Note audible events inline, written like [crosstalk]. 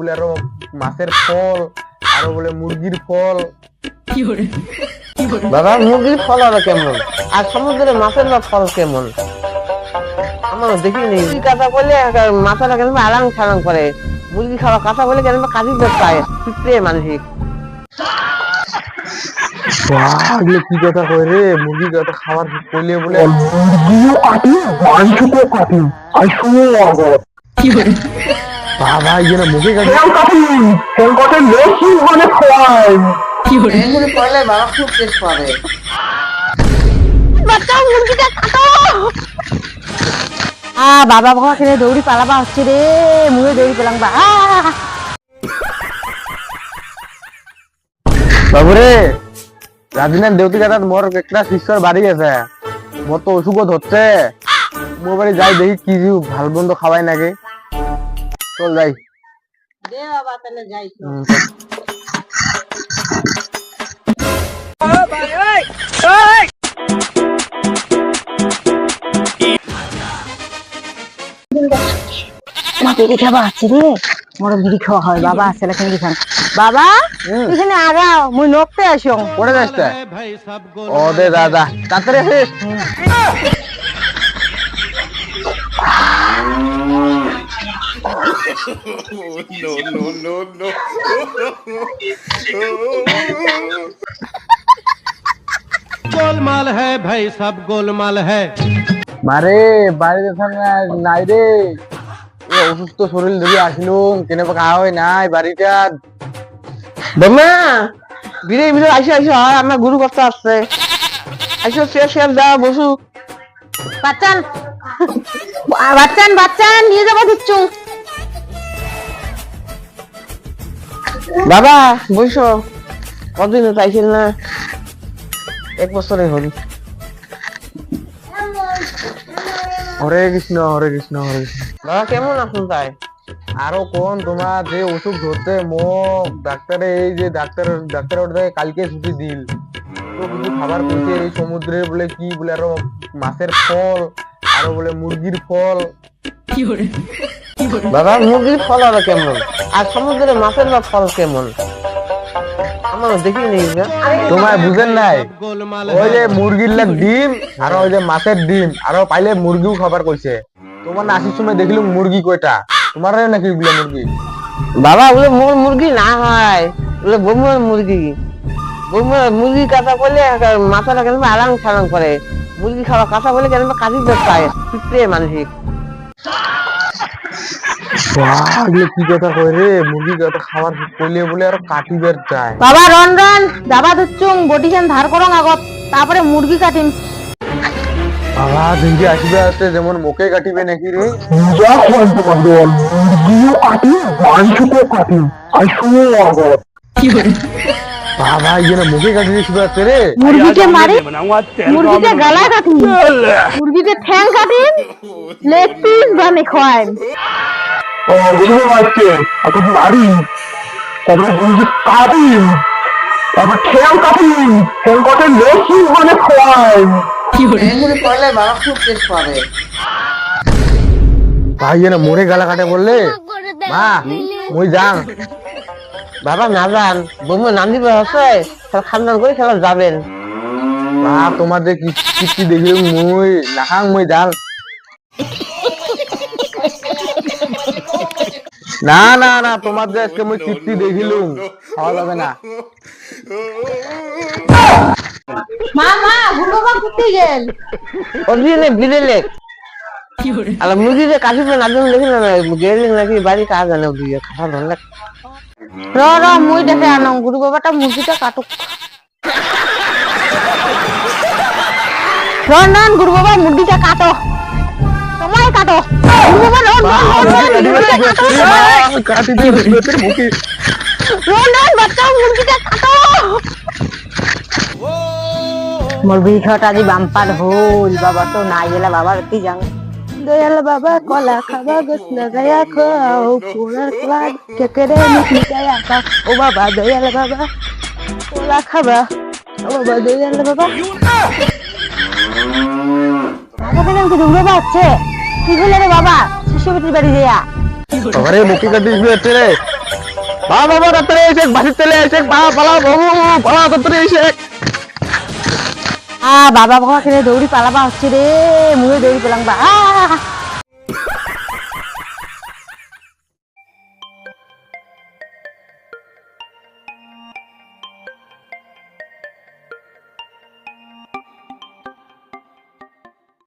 বলে আরও মাছের ফল আরও বলে মুরগির ফল। বাবা মুরগির ফল আবার কেমন? আর সমুদ্রে মাছের বা ফল কেমন? আমার দেখিনি মুরগি কাঁচা করলে মাথাটা কেন আরাম ছাড়াং করে। মুরগি খাওয়া কাঁচা করলে কেন পায় পিঁপড়ে মানসিক এগুলো কি কথা কয় রে? মুরগি কথা খাবার করলে বলে মুরগিও কাটি কাটি আর শুনে [laughs] বাবা এই জন্য মুখে কাটে কাটি কেউ কাটে লেখি মানে করলে বাবা খুব টেস্ট পাবে। বাঁচাও মুরগিটা কাটো আ বাবা বাবা খেলে দৌড়ি পালাবা হচ্ছে রে। মুয়ে দৌড়ি পেলাম বা! বাবুরে রাজিনার দেউতি কাটাত মোর একটা শিষ্যর বাড়ি আছে। মোর তো অসুখও ধরছে। মোর বাড়ি যাই দেখি কি ভালো বন্ধ খাওয়াই নাকি চল যাই। দে বাবা তাহলে যাই মা খাবা আছে রে। মোর বিড়ি খাওয়া হয় বাবা আছে লেখেন দিখান বাবা হুম। এখানে আগাও মুই নকতে আসিও পড়ে যাস তা? ও [laughs] no, no, no, no. গোলমাল হ্যাঁ ভাই সব গোলমাল হ্যাঁ। মারে যখন নাই রে। অসুস্থ শরীর ধরে আসলুম কেনে হয় নাই বাড়িটা বমা বিরে বিরে আইসা আইসা আমার গুরু কথা আসছে। আইসা শেয়ার শেয়ার দা বসুক বাচ্চান বাচ্চান বাচ্চান নিয়ে যাব দিচ্ছ বাবা বসো। কতদিন তো আইছিল না? এক বছরে হল। হরে কৃষ্ণ হরে কৃষ্ণ হরে কৃষ্ণ। বাবা কেমন আছেন তাই আরও কোন তোমার যে অসুখ ধরতে মো ডাক্তারে এই যে ডাক্তার ডাক্তার ওটা কালকে ছুটি দিল। তো কিছু খাবার কইছে এই সমুদ্রের বলে কি বলে আরও মাছের ফল আরও বলে মুরগির ফল। বাবা মুরগির ফল আর কেমন? আর সমুদ্রের মাছের বা ফল কেমন? আমার দেখি নেই তোমার বুঝেন নাই? ওই যে মুরগির লাগ ডিম আর ওই যে মাছের ডিম আর পাইলে মুরগিও খাবার তোমার সময় মুরগি কয়টা? তোমার নাকি ওগুলো মুরগি? বাবা ওগুলো মোর মুরগি না হয়। ওগুলো বৌমার মুরগি। বৌমার মুরগি কাঁচা করলে মাথাটা কেন আরাম সারাম করে। মুরগি খাওয়া কাঁচা বলে কেন কাজই করতে হয় বাহ, কি কথা কয় রে? মুরগি কথা খাবার করলে বলে আরও কাটি বের যায় বাবা রন রন যাবা দিচ্ছুং বটিখান ধার করং আগত তারপরে মুরগি কাটিম। বাবা দিদি আসবে আসতে যেমন মুখে কাটিবে নাকি রে? যা খোয়াই তোমার দল মুরগিও কাটি মাংসও কাটি আর শুনে অগত বাবা জন্য মুখে আসবে আসতে রে। মুরগিকে মারি? মুরগিকে গলা কাটি। মুরগিকে ঠ্যাং কাটি লেগ পিস বানে খোয়াই ও বুঝতে পারছে। এখন মারি। তারপরে মুরগি কাটি। তারপর খেয়াল কাটি। খেয়াল কাটে খোয়াই বাবা খুব টেস্ট পাবে। ভাই যেন মোরে গালা কাটে বললে? মা মুই যাং। বাবা না যান। বোমা নাম দিবে হচ্ছে? খেলা খান্দান করে খেলা যাবেন। মা তোমার যে কি- কিস্তি দেখলুম মুই নাখাং মুই যাং না না না তোমার যে আজকে মুই কিস্তি দেখিলুম খাওয়া যাবে না। মা মা কুত্তি গেল। বিলেলে আর মুরগিতে কাশি না নাম দেখি না গেলে নাকি বাড়ি কাজ জানে ওদিকে খাওয়া ভালো লাগে র র মুই দেখে আনং গুরু বাবাটা মুরগিটা কাটুক রন রন গুরু বাবা মুরগিটা কাটো তোমায় কাটো গুরু বাবা রন রন, রন, রন, মুরগিটা কাটো কাটি দিয়ে মুখে রন রন বাচ্চাও মুরগিটা কাটো মোর খাওয়াটা আজি বাম্পার হল বাবা তো না গেলা বাবার কি জান দয়াল বাবা কলা খাবা গোস লাগায়া খাও পোড়ার ক্লাদ কেকেরে মিষ্টি গায়া খাও ও বাবা দয়াল বাবা কলা খাবা ও বাবা দয়াল বাবা বাবা কেন কি ডুবলো বাচ্চে কি হলো রে বাবা শিশুপতির বাড়ি যাইয়া আরে মুখে কাটি দিয়ে রে বাবা বাবা তাড়াতাড়ি এসে তেলে এসে পালা পালা বাবু পালা তাড়াতাড়ি এসে আ বাবা বাবা কেনে দৌড়ি পালাবা হচ্ছে রে মুই দৌড়ি পেলাম বা।